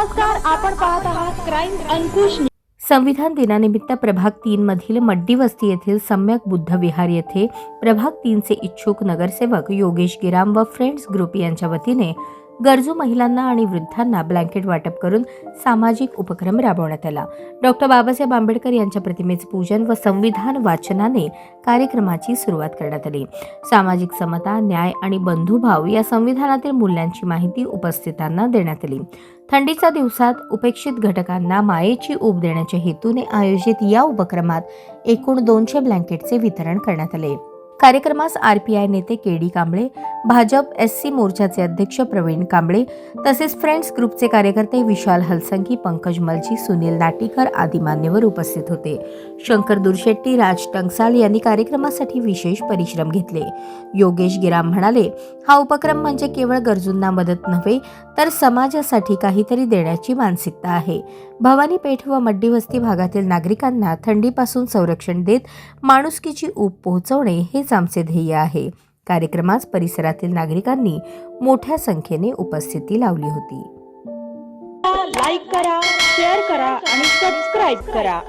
आपण पाहत आहात क्राईम अंकुश संविधान दिनानिमित्त प्रभाग तीन मधील मड्डी वस्ती येथील सम्यक बुद्ध विहार येथे प्रभाग तीनचे इच्छुक नगरसेवक योगेश गिराम व फ्रेंड्स ग्रुप यांच्या वतीने गरजू महिलांना आणि वृद्धांना ब्लँकेट वाटप करून सामाजिक उपक्रम राबवण्यात आला. डॉक्टर बाबासाहेब आंबेडकर यांच्या प्रतिमेचे पूजन व संविधान वाचनाने कार्यक्रमाची सुरुवात करण्यात आली. सामाजिक समता न्याय आणि बंधुभाव या संविधानातील मूल्यांची माहिती उपस्थितांना देण्यात आली. थंडीच्या दिवसात उपेक्षित घटकांना मायेची ऊब देण्याच्या हेतूने आयोजित या उपक्रमात एकूण दोनशे ब्लँकेटचे वितरण करण्यात आले. कार्यक्रमास आर पी आय नेते K D Kamble Bhajap S C मोर्चाचे अध्यक्ष प्रवीण कांबळे तसेच फ्रेंड्स ग्रुपचे कार्यकर्ते विशाल हलसंगी पंकज मलजी सुनील नाटीकर आदी मान्यवर उपस्थित होते. शंकर दुरशेट्टी राज टंगसाल यांनी कार्यक्रमासाठी विशेष परिश्रम घेतले. योगेश गिराम म्हणाले हा उपक्रम म्हणजे केवळ गरजूंना मदत नव्हे तर समाजासाठी काहीतरी देण्याची मानसिकता आहे. भवानी पेठ व मड्डी वस्ती भागातील नागरिकांना थंडीपासून संरक्षण देत माणुसकीची ऊब पोहोचवणे हेच आमचे ध्येय आहे. कार्यक्रमास परिसरातील नागरिकांनी मोठ्या संख्येने उपस्थिती लावली होती. लाईक करा शेअर करा आणि सबस्क्राईब करा.